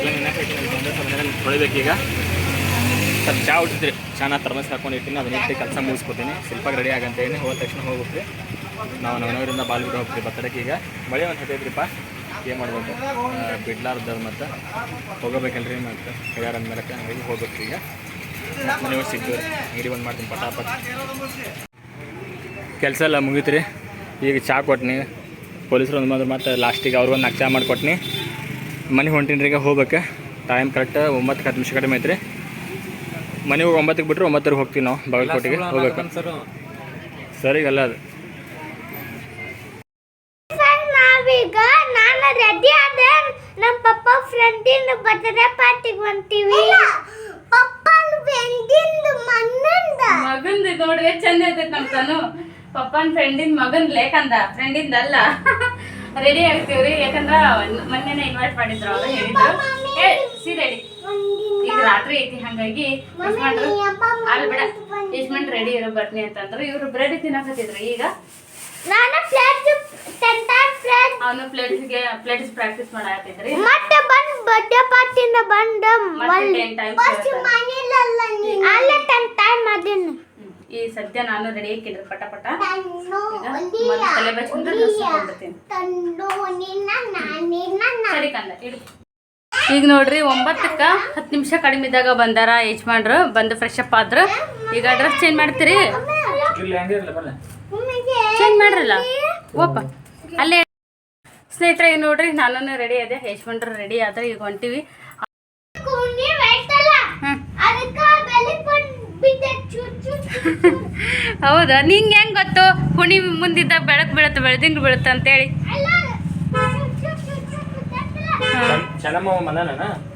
ಎಲ್ಲ ನೆನಪು ಸ್ವಲ್ಪ ತೊಳಿಬೇಕು ಈಗ. ಸ್ವಲ್ಪ ಚಾ ಉಟ್ಟಿದ್ರಿ ಚಾನ ತರ್ಮಸ್ ಹಾಕೊಂಡಿರ್ತೀನಿ ಅದನ್ನ ಕೆಲಸ ಮುಗಿಸ್ಕೊತೀನಿ. ಸ್ವಲ್ಪ ರೆಡಿ ಆಗಂತೇನೆ ಹೋದ ತಕ್ಷಣ ಹೋಗ್ಬಿಟ್ರಿ ನಾವು ನವನವರಿಂದ ಬಾಲ್ಬಿಟ್ಟು ಹೋಗ್ತೀವಿ. ಬರ್ತಡಕ್ಕೆ ಈಗ ಮಳೆ ಒಂದು ಹತ್ತೈತ್ರಿಪ್ಪ ಏನು ಮಾಡ್ಬೇಕು? ಬಿಡ್ಲಾರ್ದ ಮತ್ತು ಹೋಗಬೇಕಲ್ರಿ ಮತ್ತು ಕೈಯಾರ ಅಂದ್ಮೇಲೆ ಹಂಗಾಗಿ ಹೋಗ್ಬೇಕು ಈಗ. ನೀವು ಸಿಗ್ತೀವಿ ಅಂಗಡಿ ಬಂದು ಮಾಡ್ತೀನಿ ಪಟಾಪಟ್. ಕೆಲಸ ಎಲ್ಲ ಮುಗೀತ್ರಿ. ಈಗ ಚಾ ಕೊಟ್ನಿ. ಪೊಲೀಸರು ಒಂದು ಮಾತ್ರ ಮತ್ತೆ ಲಾಸ್ಟಿಗೆ ಅವ್ರು ಒಂದು ನಾಲ್ಕು ಚಾ ಮಾಡಿಕೊಟ್ನಿ ಮನೆ ಹೊಂಟೀನಿ ಈಗ ಹೋಗ್ಬೇಕು. ಟೈಮ್ ಕರೆಕ್ಟ್ ಒಂಬತ್ತು ಹತ್ತು ನಿಮಿಷ ಕಡಿಮೆ ಐತ್ರಿ. ಮನೆಗೆ ಹೋಗಿ ಒಂಬತ್ತಕ್ಕೆ ಬಿಟ್ಟರೆ ಒಂಬತ್ತರಿಗೆ ಹೋಗ್ತೀವಿ ನಾವು ಬಾಗಲಕೋಟೆಗೆ ಹೋಗ್ಬೇಕು. ಸರಿಗಲ್ಲ ಅದು. ರೆಡಿ ಆದೆ ನಮ್ಮ ಪಪ್ಪ ಫ್ರೆಂಡಿನ ಬರ್ತ್ಡೇ ಪಾರ್ಟಿಗೆ ಬಂತೀವಿ. ಪಪ್ಪ ಫ್ರೆಂಡಿಂದ ಮನ್ನಂದ ಮಗಂದ? ನೋಡ್ರಿ ಎಷ್ಟ್ ಚಂದ ಐತೈತೆ ನಮ್ಮ ತನು. ಪಪ್ಪನ ಫ್ರೆಂಡಿನ ಮಗನ್ ಲೇಕಂದ ಫ್ರೆಂಡಿಂದ ಅಲ್ಲ. ರೆಡಿ ಆಗ್ತೀವ್ರಿ? ಯಾಕಂದ್ರ ಮೊನ್ನೆನೆ ಇನ್ವೈಟ್ ಮಾಡಿದ್ರು ಅವ್ರು ಹೇಳಿದ್ರು. ಏ ಸಿ ರೆಡಿ ಈಗ ರಾತ್ರಿ ಐತಿ ಹಂಗಾಗಿ ಯಜಮಾನ್ರು ಅಲ್ಲಿ ಬಿಡ. ಯಜಮಾನ್ ರೆಡಿ ಇರೋ ಬರ್ತೀನಿ ಅಂತಂದ್ರು. ಇವರು ಬ್ರೆಡ್ ತಿನ್ನಕತ್ತಿದ್ರು. ಈಗ ನಾನು ಪ್ಲೇಟ್ ಟೆಂಟರ್ ಪ್ಲೇಟ್ ಅವನು ಪ್ಲೇಟ್ಸ್ಗೆ ಪ್ಲೇಟ್ಸ್ ಪ್ರಾಕ್ಟೀಸ್ ಮಾಡಾತಿದ್ರಿ ಮತ್ತೆ ಬಂದ್ ಬರ್ತ್ಡೇ ಪಾರ್ಟಿನ ಬಂದ ಮತ್ತೆ ಟೆನ್ ನೀ ಅಲ್ಲ ಟೆನ್ ಟೈಮ್ ಅದೀನಿ ಈ ಸದ್ಯ ನಾನು ರೆಡಿ ಹಾಕಿದ್ರು ಪಟ ಪಟ. ಈಗ ತಲೆ ಡ್ರೆಸ್ ಹಾಕೊಂಡ್ಬಿಡ್ತೀನಿ ಸರಿ ಕಂದ ಇಡು. ಈಗ ನೋಡ್ರಿ ಒಂಬತ್ತಕ್ಕ ಹತ್ತು ನಿಮಿಷ ಕಡಿಮೆ ಇದ್ದಾಗ ಬಂದಾರ ಯಜಮಾನ್ರು ಬಂದು ಫ್ರೆಶ್ ಅಪ್ ಆದ್ರು. ಈಗ ಅಡ್ರೆಸ್ ಚೇಂಜ್ ಮಾಡ್ತೀರಿ? ಚೇಂಜ್ ಮಾಡ್ರಲ್ಲ? ಓಪ ಅಲ್ಲೇ ಸ್ನೇಹಿತರೆ ನೋಡ್ರಿ ನಾನು ರೆಡಿ ಅದೇ. ಯಜಮಾನ್ರು ರೆಡಿ ಆದ್ರೆ ಈಗ ಹೊಂಟಿವಿ. ಹೌದಾ? ನಿಂಗೆ ಹೆಂಗ್ ಗೊತ್ತು? ಹುಣಿ ಮುಂದಿದ್ದ ಬೆಳಕು ಬೀಳುತ್ತೆ ಬೆಳೆದಿಂಗ್ ಬೀಳುತ್ತೆ ಅಂತೇಳಿ.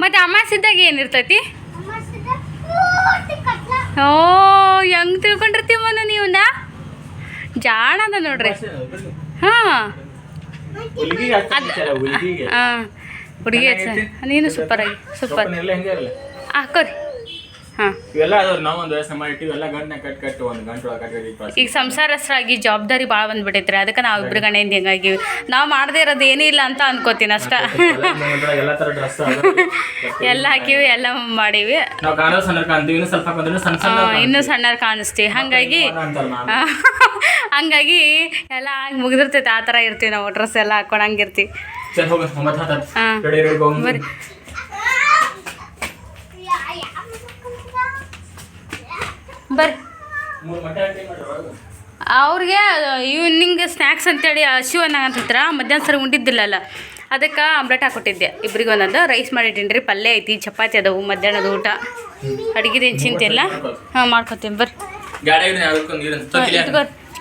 ಮತ್ತೆ ಅಮಾಸಿದ್ದಾಗ ಏನಿರ್ತೈತಿ? ಓ ಹೆಂಗ್ ತಿಳ್ಕೊಂಡಿರ್ತೀವ ನೀವನ್ನ ಜಾಣ ಅದ ನೋಡ್ರಿ. ಹಾ. ಹಾಂ. ಹುಡುಗಿ ಹಾ ನೀನು ಸೂಪರ್ ಆಗಿ ಸೂಪರ್ ಹಾಕೋರಿ ಕಟ್ ಈಗ ಸಂಸಾರಸ್ಥರಾಗಿ ಜವಾಬ್ದಾರಿ ಭಾಳ ಬಂದ್ಬಿಟ್ಟೈತ್ರಿ ಅದಕ್ಕೆ ನಾವು ಇಬ್ರು ಗಣೆಯಿಂದ ಹಿಂಗಾಗಿವಿ ನಾವು ಮಾಡದೇ ಇರೋದು ಏನೂ ಇಲ್ಲ ಅಂತ ಅನ್ಕೋತೀನಿ ಅಷ್ಟ. *laughs* ಎಲ್ಲ ಹಾಕಿವಿ ಎಲ್ಲ ಮಾಡೀವಿ. ಇನ್ನೂ ಸಣ್ಣ ಸಣ್ಣರ್ ಕಾಣಿಸ್ತೀವಿ. ಹಾಗಾಗಿ ಹಂಗಾಗಿ ಎಲ್ಲ ಆಗಿ ಮುಗಿದಿರ್ತೈತೆ ಆ ಥರ ಇರ್ತೀವಿ ನಾವು. ಡ್ರೆಸ್ ಎಲ್ಲ ಹೋಗ ಹತ್ತು ಹಾ. ಹೋಗಿ ಬರ್ರಿ. ಬರ್ರಿ. ಅವ್ರಿಗೆ ಈವ್ನಿಂಗ್ ಸ್ನ್ಯಾಕ್ಸ್ ಅಂತೇಳಿ ಹಸಿವು ಅನ್ನಂತಿದ್ರ ಮಧ್ಯಾಹ್ನ ಸರಿ ಉಂಡಿದ್ದಿಲ್ಲಲ್ಲ. ಅದಕ್ಕೆ ಆಮ್ಲೆಟ್ ಹಾಕೊಟ್ಟಿದ್ದೆ. ಇಬ್ರಿಗೆ ಒಂದೊಂದು. ರೈಸ್ ಮಾಡಿಟ್ಟಿನಿ ರೀ ಪಲ್ಯ ಐತಿ ಚಪಾತಿ ಅದಾವು ಮಧ್ಯಾಹ್ನದ ಊಟ. ಅಡುಗೆದೇನು ಚಿಂತೆ ಇಲ್ಲ ಹಾಂ ಮಾಡ್ಕೊತೀನಿ. ಬರ್ರಿ.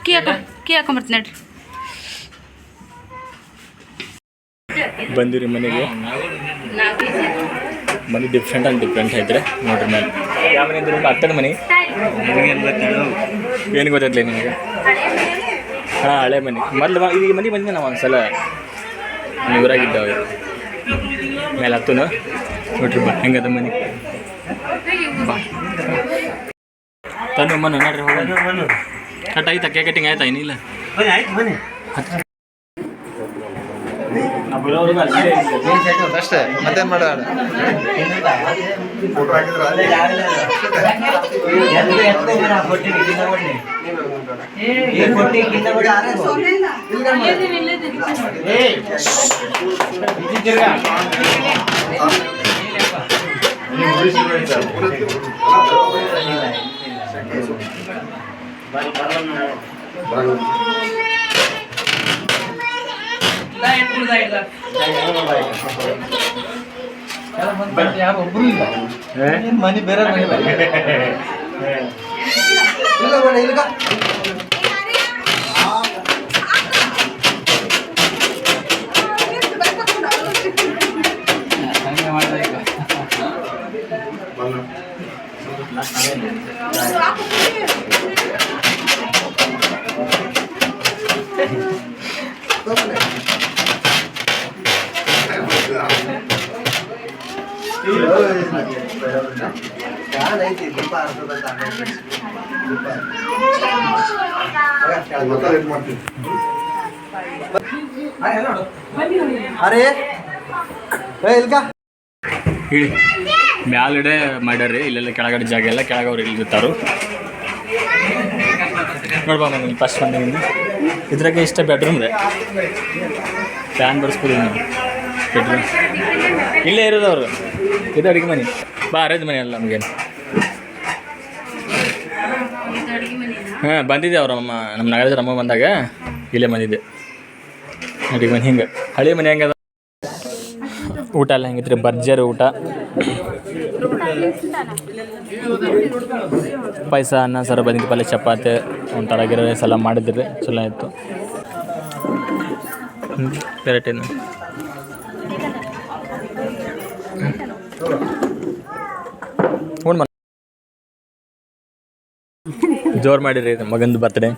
ಕೀ ಹಾಕ ಕೀ ಬಂದಿರಿ ಮನೆಗೆ? ಮನೆ ಡಿಫ್ರೆಂಟ್ ಆಗಿ ಡಿಫ್ರೆಂಟ್ ಐತ್ರಿ ನೋಡ್ರಿ ಮೇಲೆ ಮನೆ ಇದ್ರು ಅತ್ತನ ಮನೆ ಏನು ಗೊತ್ತೈತಿ ನಿಮಗೆ? ಹಾಂ, ಹಳೆ ಮನೆ. ಮೊದ್ಲು ಈಗ ಮನೆ ಬಂದಿದ್ದೆ ನಾವು ಒಂದ್ಸಲ? ಊರಾಗಿದ್ದಾವೆ. ಮೇಲೆ ಹತ್ತು ನೋಡ್ರಿ ಬಾ, ಹೆಂಗದ ಮನೆ? ಬಾ. ತನ್ನ ಮನೆ ನೋಡ್ರಿ ಹೋಗೋಣ. ಕಟ್ ಆಯ್ತಾ? ಕೇಕ್ ಕಟಿಂಗ್ ಆಯ್ತಾ ಏನಿಲ್ಲ ಅಷ್ಟೇ ಮತ್ತೇನ್ ಬೇರೆ ಮನಿ ಇಲ್ಲ ಇಲ್ಲ ಫ್ಯಾನ್ ಐತಿ ಇಲ್ಲ ದೀಪ ಅರೆ ಇಲ್ಕ ಮಾಡ್ಯಾರ್ರಿ ಇಲ್ಲೆಲ್ಲ ಕೆಳಗಡೆ ಜಾಗ ಎಲ್ಲ ಕೆಳಗೆ ಅವ್ರು ಇಲ್ಲಿರ್ತಾರು ನೋಡ್ಬಾ ಫಸ್ಟ್ ಬಂದಿದ್ದೀನಿ ಇದ್ರಾಗೆ ಇಷ್ಟ ಬೆಡ್ರೂಮ್ ರೀ. ಫ್ಯಾನ್ ಬಡಿಸ್ಬೋದು ನೀವು. ಬೆಡ್ರೂಮ್ ಇಲ್ಲೇ ಇರೋದು ಅವರು. ಇದು ಅಡುಗೆ ಮನೆ. ಬಾ ಅರೇಂಜ್ ಮನೆ ಅಲ್ಲ ನಮಗೇನು. ಹಾಂ, ಬಂದಿದ್ದೆ ಅವ್ರ ಅಮ್ಮ ನಮ್ಮ ನಗರದ ಅಮ್ಮ ಬಂದಾಗ. ಇಲ್ಲೇ ಬಂದಿದ್ದೆ. ಅಡುಗೆ ಮನೆ ಹಿಂಗೆ. ಹಳೆ ಮನೆ ಹೆಂಗದ? ಊಟ ಎಲ್ಲ ಹೆಂಗಿತ್ತು ರೀ ಬರ್ಜರ್ ಊಟ. ಪಾಯಸ, ಅನ್ನ, ಸಾರು, ಬದ್ನಿಕಾಯಿ ಪಲ್ಯ, ಚಪಾತಿ, ಒಂಥರ ಗಿರ ರೈಸ್ ಎಲ್ಲ ಮಾಡಿದ್ರಿ, ಚಲೋ ಇತ್ತು ವೆರೈಟಿನ ಜೋರು ಮಾಡಿರಿ ಮಗಂದು ಬರ್ತ್ಡೇ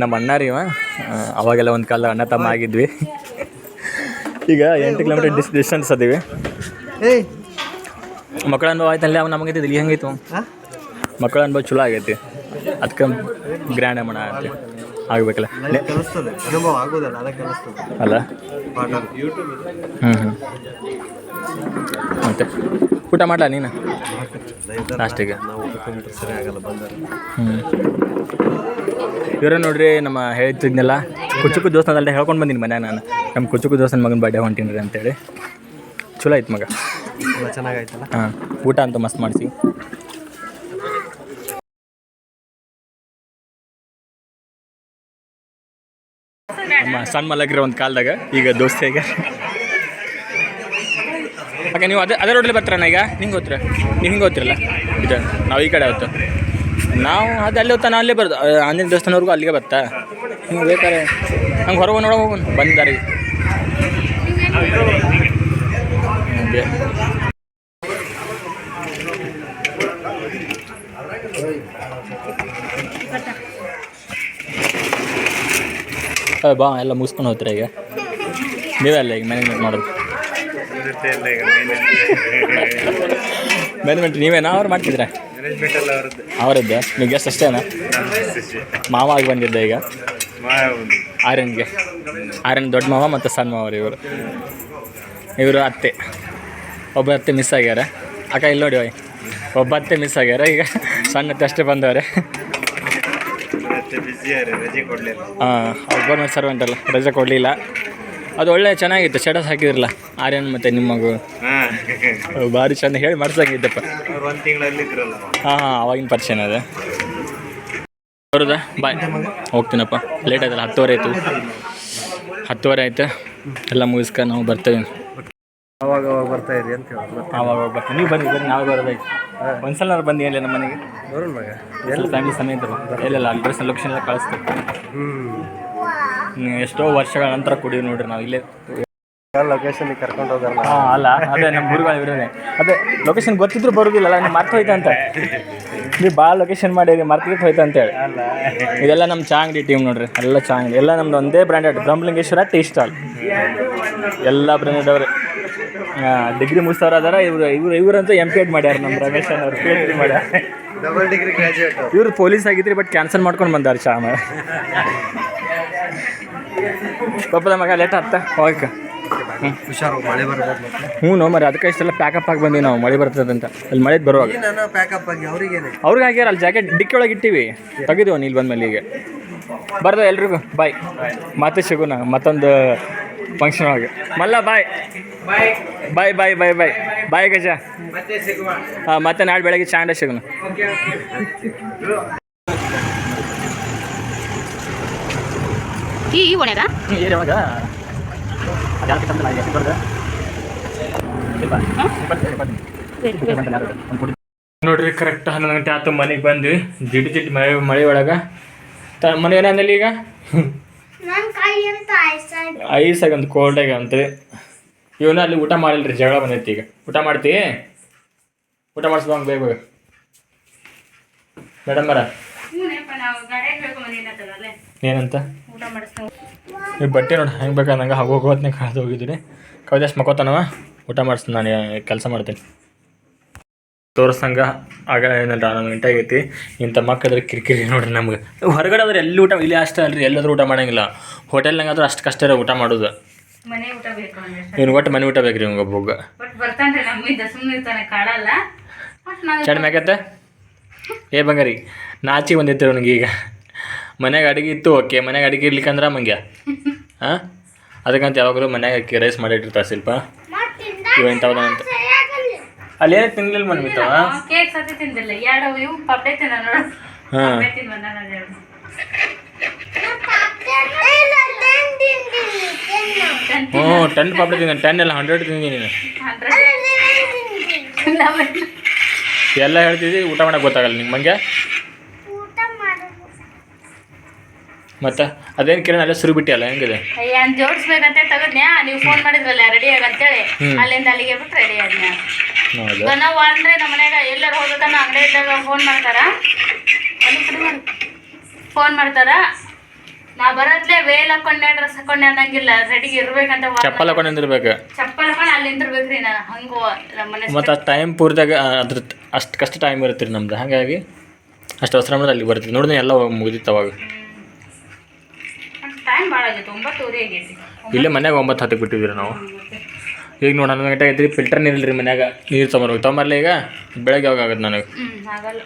ನಮ್ಮ ಅಣ್ಣ ರೀ ಅವಾಗೆಲ್ಲ ಒಂದು ಕಾಲ ಅಣ್ಣ ತಮ್ಮ ಆಗಿದ್ವಿ. ಈಗ ಎಂಟು ಕಿಲೋಮೀಟರ್ ಡಿಸ್ ಡಿಸ್ಟೆನ್ಸ್ ಅದೀವಿ. ಮಕ್ಕಳ ಅನುಭವ ಆಯ್ತಲ್ಲ ಅವ್ ನಮಗೆ ಇಲ್ಲಿ ಹೆಂಗೈತು ಹಾಂ ಮಕ್ಕಳ ಅನುಭವ ಚಲೋ ಆಗೈತಿ. ಅದಕ್ಕೆ ಗ್ರ್ಯಾಂಡ್ ಮಣ ಆಗ್ಬೇಕಲ್ಲ. ಲೈಫ್ ಕಲಿಸ್ತದೆ ಅನುಭವ ಆಗೋದಲ್ಲ ಅದ ಕಲಿಸ್ತದೆ ಅಲ್ಲ? ಹ್ಞೂ ಹ್ಞೂ ಮತ್ತೆ? ಊಟ ಮಾಡಲ ನೀನು? ಲಾಸ್ಟಿಗೆ ಹ್ಞೂ ಇವರೇ ನೋಡ್ರಿ ನಮ್ಮ ಹೇಳ್ತಿದ್ನೆಲ್ಲ ಕುಚುಕು ದೋಸ್ತನಲ್ಲ ಹೇಳ್ಕೊಂಡು ಬಂದೀನಿ ಮನೆ ನಾನು. ನಮ್ಮ ಕುಚುಕು ದೋಸ್ತನ ಮಗನ ಬರ್ಡೇ ಹೊಂಟೀನಿ ರೀ ಅಂತೇಳಿ. ಚಲೋ ಆಯ್ತು ಮಗ. ಎಲ್ಲ ಚೆನ್ನಾಗಾಯ್ತಲ್ಲ? ಹಾಂ ಊಟ ಅಂತ ಮಸ್ತ್ ಮಾಡಿಸಿ. ನಮ್ಮ ಸಣ್ಣ ಮಲಗಿರೋ ಒಂದು ಕಾಲದಾಗ ಈಗ ದೋಸ್ತಿ ಈಗ ಓಕೆ ನೀವು ಅದೇ ಅದೇ ರೋಡಲ್ಲಿ ಬರ್ತಾರಣ್ಣ ಈಗ? ಹಿಂಗೆ ಹೋಗ್ತೀರ ನೀವು ಹಿಂಗೆ ಹೋಗ್ತಿರಲ್ಲ? ಇದು ನಾವು ಈ ಕಡೆ ಹೊತ್ತು ನಾವು ಅದು ಅಲ್ಲಿ ಹೋಗ್ತಾ ಅಲ್ಲೇ ಬರೋದು. ಆಂಜನೇಯ ದೇವಸ್ಥಾನವರೆಗೂ ಅಲ್ಲಿಗೆ ಬರ್ತಾ. ಹಿಂಗೆ ಬೇಕಾರೆ ಹಂಗೆ ಹೊರಗೆ ನೋಡೋ ಹೋಗೋಣ. ಬಂದ ದಾರಿಗೆ ಬಾ, ಎಲ್ಲ ಮುಗಿಸ್ಕೊಂಡು ಹೋಗ್ತೀರಾ ಈಗ? ನೀವೇ ಅಲ್ಲ ಈಗ ಮ್ಯಾನೇಜ್ಮೆಂಟ್ ಮಾಡೋದು? ಮ್ಯಾನೇಜ್ಮೆಂಟ್ ನೀವೇನಾ ಅವ್ರು ಮಾಡ್ತಿದ್ರೆ ಅವರದ್ದು? ನೀವು ಗೆಸ್ಟ್ ಅಷ್ಟೇನಾ? ಮಾವ ಆಗಿ ಬಂದಿದ್ದೆ ಈಗ? ಆರ್ಯನ್ಗೆ? ಆರ್ಯನ್ ದೊಡ್ಡ ಮಾವ ಮತ್ತು ಸಣ್ಣ ಮಾವ ಇವರು. ಇವರು ಅತ್ತೆ. ಒಬ್ಬ ಅತ್ತೆ ಮಿಸ್ ಆಗ್ಯಾರ. ಅಕ್ಕ ಇಲ್ಲಿ ನೋಡಿ ಹೋಯ್. ಒಬ್ಬ ಅತ್ತೆ ಮಿಸ್ ಆಗ್ಯಾರ. ಈಗ ಸಣ್ಣ ಅಷ್ಟೇ ಬಂದವ್ರೆ. ಹಾಂ ಗೌರ್ಮೆಂಟ್ ಸರ್ವೆಂಟ್ ಅಲ್ಲ. ರಜೆ ಕೊಡಲಿಲ್ಲ. ಅದು ಒಳ್ಳೆ ಚೆನ್ನಾಗಿತ್ತು. ಸ್ಟೇಟಸ್ ಹಾಕಿದ್ರಲ್ಲ. ಆರ್ಯನ್ ಮತ್ತೆ ನಿಮ್ಮ ಮಗು. ಭಾರಿ ಚಂದ ಹೇಳಿ ಮಾಡ್ಸಂಗಿದ್ದಪ್ಪ. ಹಾಂ ಹಾಂ ಅವಾಗಿನ ಪರಿಚಯ ಅದ. ಬರೋದಾ ಬಾಯ್ ಹೋಗ್ತೀನಪ್ಪ. ಲೇಟ್ ಆಯ್ತಲ್ಲ ಹತ್ತುವರೆ ಆಯಿತು. ಹತ್ತುವರೆ ಆಯಿತು. ಎಲ್ಲ ಮುಗಿಸ್ಕೊಂಡು ನಾವು ಬರ್ತೇವೆ. ಅವಾಗ ಅವಾಗ ಬರ್ತಾ ಇರಿ ಅಂತ ಹೇಳಿ. ಆವಾಗ ಬರ್ತೀನಿ. ನೀವು ಬನ್ನಿ ಬನ್ನಿ ನಾವು ಬರೋದಾಯ್ತು ಒಂದ್ಸಲ ಬಂದು ಎಲ್ಲ ನಮ್ಮ ಮನೆಗೆ. ಬರೋಣ ಮಗ. ಎಲ್ಲ? ಫ್ಯಾಮಿಲಿ ಸಮೇತ ಎಲ್ಲೆಲ್ಲ ಅಡ್ರೆಸ್ ಲೊಕೇಶನ್ ಎಲ್ಲ ಕಳಿಸ್ತೀವಿ. ನೀವು ಎಷ್ಟೋ ವರ್ಷಗಳ ನಂತರ ಕುಡಿಯೋ ನೋಡ್ರಿ ನಾವು ಇಲ್ಲೇ. ಲೊಕೇಶನ್ ಕರ್ಕೊಂಡು ಹೋಗಲ್ಲ ಹಾಂ ಅಲ್ಲ ಅದೇ ನಮ್ಮ ಇರೋದೇ ಅದೇ ಲೊಕೇಶನ್ ಗೊತ್ತಿದ್ರು ಬರೋದಿಲ್ಲಲ್ಲ ನೀವು ಮರ್ತು ಹೋಯ್ತಾ ಅಂತ. ನೀವು ಭಾಳ ಲೊಕೇಶನ್ ಮಾಡಿರಿ ಮರ್ತಿದ್ದು ಹೋಯ್ತಾ ಅಂತೇಳಿ ಇದೆಲ್ಲ ನಮ್ಮ ಚಾ ಅಂಗಡಿ ಟೀಮ್ ನೋಡ್ರಿ ಎಲ್ಲ ಚಾ ಅಂಗಡಿ ಎಲ್ಲ ನಮ್ದು ಒಂದೇ ಬ್ರ್ಯಾಂಡೆಡ್ ಬ್ರಹ್ಮಲಿಂಗೇಶ್ವರ ಟೀ ಸ್ಟಾಲ್ ಎಲ್ಲ ಬ್ರ್ಯಾಂಡೆಡ್ ಅವ್ರೆ. ಡಿಗ್ರಿ ಮುಗಿಸ್ತವ್ರು ಅದಾರ ಇವ್ರು ಇವ್ರು ಇವರಂತೂ ಎಂ ಪಿ ಎಡ್ ಮಾಡ್ಯಾರ ನಮ್ಮ ರಮೇಶ್ ಅವ್ರು ಪಿ ಎಚ್ ಡಿ ಮಾಡ್ಯಾರ. ಡಬಲ್ ಡಿಗ್ರಿ ಗ್ರಾಜುಯೇಟ್ ಇವ್ರು ಪೊಲೀಸ್ ಆಗಿದ್ರಿ ಬಟ್ ಕ್ಯಾನ್ಸಲ್ ಮಾಡ್ಕೊಂಡು ಬಂದಾರ ಶಾಮ ಪಪ್ಪದ ಮಗ ಲೇಟ್ ಆಗ್ತಾ ಹೋಗಕ್ಕೆ. ಹುಷಾರು ಮಳೆ ಬರ್ಬೋದು ಹ್ಞೂ ನೋ ಮರಿ ಅದಕ್ಕೆ ಇಷ್ಟೆಲ್ಲ ಪ್ಯಾಕಪ್ ಆಗಿ ಬಂದೀವಿ ನಾವು ಮಳೆ ಬರ್ತದಂತ. ಅಂತ ಅಲ್ಲಿ ಮಳೆ ಬರುವಾಗ. ಪ್ಯಾಕಪ್ ಆಗಿ ಅವ್ರಿಗೇನೆ? ಅವ್ರಿಗೆ ಹಾಕ್ಯಾರ ಅಲ್ಲಿ ಜಾಕೆಟ್ ಡಿಕ್ಕಿ ಒಳಗೆ ಇಟ್ಟಿವಿ. ತೆಗೆದಿವ ನೀಲ್ ಬಂದ್ಮೇಲೆ ಈಗ. ಬರ್ದ ಎಲ್ರಿಗೂ ಬಾಯ್ ಮತ್ತೆ ಸಿಗೋಣ ಮತ್ತೊಂದು ಫಂಕ್ಷನ್ ಒಳಗೆ ಮಲ್ಲ bye bye bye bye bye ಬಾಯ್ ಗಜ. ಹಾಂ ಮತ್ತೆ ನಾಳೆ ಬೆಳಗ್ಗೆ ಚಾಂಡ ಸಿಗೋಣ. ಈ ಒಣಗ? ನೋಡ್ರಿ ಕರೆಕ್ಟ್ ಹನ್ನೊಂದು ಗಂಟೆ ಆತು ಮನೆಗೆ ಬಂದ್ವಿ. ಜಿಡ್ ಜಿಡ್ ಮಳೆ ಮಳೆ ಒಳಗೆ. ತ ಮನೆ ಏನಂದಲ್ಲಿ ಈಗ? ನನ್ನ ಆಗಂತ ಕೋಲ್ಡ್ ಆಗಿ ಅಂತ. ಇವನು ಅಲ್ಲಿ ಊಟ ಮಾಡಿಲ್ರಿ ಜಗಳ ಬಂದೈತಿ ಈಗ. ಊಟ ಮಾಡ್ತಿ? ಊಟ ಮಾಡಿಸ್ಬಂಗ್ ಬೇಗ ಬೇಗ. ಮೇಡಮ್ ಬರ ಬಂದಿದ್ದಲ್ಲ ಏನಂತ? ಈ ಬಟ್ಟೆ ನೋಡಿ ಹೆಂಗೆ ಬೇಕಂದಂಗೆ ಹಾಗೆ ಹೊತ್ನಾಗ ಕಳೆದು ಹೋಗಿದ್ದೀನಿ. ಕವಿದಾಸ್ ಮಕ್ಕೋತಾನವ? ಊಟ ಮಾಡಿಸ್ತೀನಿ ನಾನು ಕೆಲಸ ಮಾಡ್ತೀನಿ. ತೋರಿಸ್ದಂಗ ಆಗ ಏನಲ್ಲ ನಮ್ಗೆ ಗಂಟೆ ಆಗೈತಿ ಇಂಥ ಮಕ್ಕಳಿದ್ರೆ ಕಿರಿಕಿರಿ ನೋಡ್ರಿ ನಮ್ಗೆ. ಹೊರಗಡೆ ಆದ್ರೆ ಎಲ್ಲಿ ಊಟ ಇಲ್ಲಿ ಅಷ್ಟೇ ಅಲ್ರಿ ಎಲ್ಲಾದರೂ ಊಟ ಮಾಡೋಂಗಿಲ್ಲ. ಹೋಟೆಲ್ನಾಗ ಆದ್ರೆ ಅಷ್ಟು ಕಷ್ಟ ಇರೋ ಊಟ ಮಾಡೋದು. ಇವ್ನು ಒಟ್ಟು ಮನೆ ಊಟ ಬೇಕ್ರಿ ಇವಂಗ ಒಬ್ಬಗ ಬಟ್ ಬರ್ತಾನ್ರಿ ನಮ್ಮಿಂದ ಸುಮ್ಮನೆ ಇರ್ತಾನೆ ಕಾಡಲ್ಲ. ಬಟ್ ನಾವು ಚಂದ ಏ ಬಂಗಾರಿ ನಾಚಿ ಬಂದಿತ್ತು ಅವ್ನಿಗೆ ಈಗ. ಮನ್ಯಾಗ ಅಡಿಗೆ ಇತ್ತು ಓಕೆ. ಮನ್ಯಾಗ ಅಡಿಗೆ ಇರ್ಲಿಕ್ಕಂದ್ರೆ ಮಂಗ್ಯ? ಹಾಂ *laughs* ಅದಕ್ಕಂತ ಯಾವಾಗಲೂ ಮನ್ಯಾಗ ಅಕ್ಕಿ ರೈಸ್ ಮಾಡಿಟ್ಟಿರ್ತಾರೆ ಸ್ವಲ್ಪ ಇವ ಅಂತ. ಅಲ್ಲಿ ಏನಕ್ಕೆ ತಿನ್ಲಿಲ್ಲ ಮನ್ಮಿತ್ತವ ಕೇಕ್ ಸತಿ ತಿಂದಿಲ್ಲ ಎರಡು ಇವು ಪಪ್ಪೆ ತಿನ್ನ ನೋಡು. ಎರಡು ಹ್ಞೂ ಟೆನ್ ಪಾಪ್ಡೆ ತಿಂದ. ಟೆನ್ ಎಲ್ಲ ಹಂಡ್ರೆಡ್ ತಿಂದಿನಿ ನೀನು. ಎಲ್ಲ ಹೇಳ್ತಿದ್ದಿ ಊಟ ಮಾಡಕ್ಕೆ ಗೊತ್ತಾಗಲ್ಲ ನಿಮ್ಗೆ ಮಂಗೆ? ಮತ್ತೆ? ಅದೇನು ಕಿರಣ್ ಅಲ್ಲೇ ಸುರು ಬಿಟ್ಟಿಯಲ್ಲ ಹೆಂಗಿದೆ? ಅಯ್ಯ ಜೋಡಿಸ್ಬೇಕಂತ ತಗದ್ನ್ಯಾ ನೀವು ಫೋನ್ ಮಾಡಿದ್ರಲ್ಲ ರೆಡಿ ಆಗಂತೇಳಿ. ಅಲ್ಲಿಂದ ಅಲ್ಲಿಗೆ ಬಿಟ್ಟು ರೆಡಿ ಆದ್ನ್ಯಾ ನಮ್ಮ ಮನ್ಯಾಗ ಎಲ್ಲರೂ ಹೋಗ್ಬೇಕನ್ನ ಅಂಗಡಿ ಇದ್ದಾಗ ಫೋನ್ ಮಾಡ್ತಾರ. ಫೋನ್ ಮಾಡ್ತಾರ. ನಾ ಬರತ್ಲೆ ವೇಲ್ ಹಾಕೊಂಡೆ ಡ್ರೆಸ್ ಹಾಕೊಂಡೆ ಅನ್ನಂಗಿಲ್ಲ. ರೆಡಿ ಇರ್ಬೇಕಂತ ಚಪ್ಪಲ್ ಹಾಕೊಂಡು ನಿಂದಿರ್ಬೇಕು. ಚಪ್ಪಲ್ ಹಾಕೊಂಡು ಅಲ್ಲಿ ನಿಂತಿರ್ಬೇಕ್ರಿ ನಾನು ಹಂಗ ನಮ್ಮ ಮನೆ ಮತ್ತು ಆ ಟೈಮ್ ಪೂರ್ತಿಯಾಗ ಅದ್ರ ಅಷ್ಟು ಕಷ್ಟ ಟೈಮ್ ಇರುತ್ತೆ ರೀ ನಮ್ದು. ಹಾಗಾಗಿ ಅಷ್ಟು ಅವಸರ ಮಾಡಿದ್ರೆ ಅಲ್ಲಿ ಬರ್ತೀವಿ. ನೋಡಿದ್ರೆ ಎಲ್ಲ ಮುಗಿದಿತ್ತು ಅವಾಗ. ಟೈಮ್ ಭಾಳ ಆಗೈತೆ. ಒಂಬತ್ತುವರೆ ಆಗೈತಿ. ಇಲ್ಲೇ ಮನ್ಯಾಗ ಒಂಬತ್ತು ಹತ್ತಕ್ಕೆ ಬಿಟ್ಟಿದ್ದೀರಿ ನಾವು. ಈಗ ನೋಡಿ ಹನ್ನೊಂದು ಗಂಟೆ ಐತ್ರಿ ಫಿಲ್ಟರ್ ನೀರಿಲ್ಲ ರೀ ಮನ್ಯಾಗ. ನೀರು ಹೋಗಿ ತೊಗೊಂಬರ್ಲಿ ಈಗ. ಬೆಳಗ್ಗೆ ಯಾವಾಗ ಆಗುತ್ತೆ ನನಗೆ? ಹ್ಞೂ ಆಗಲ್ಲ.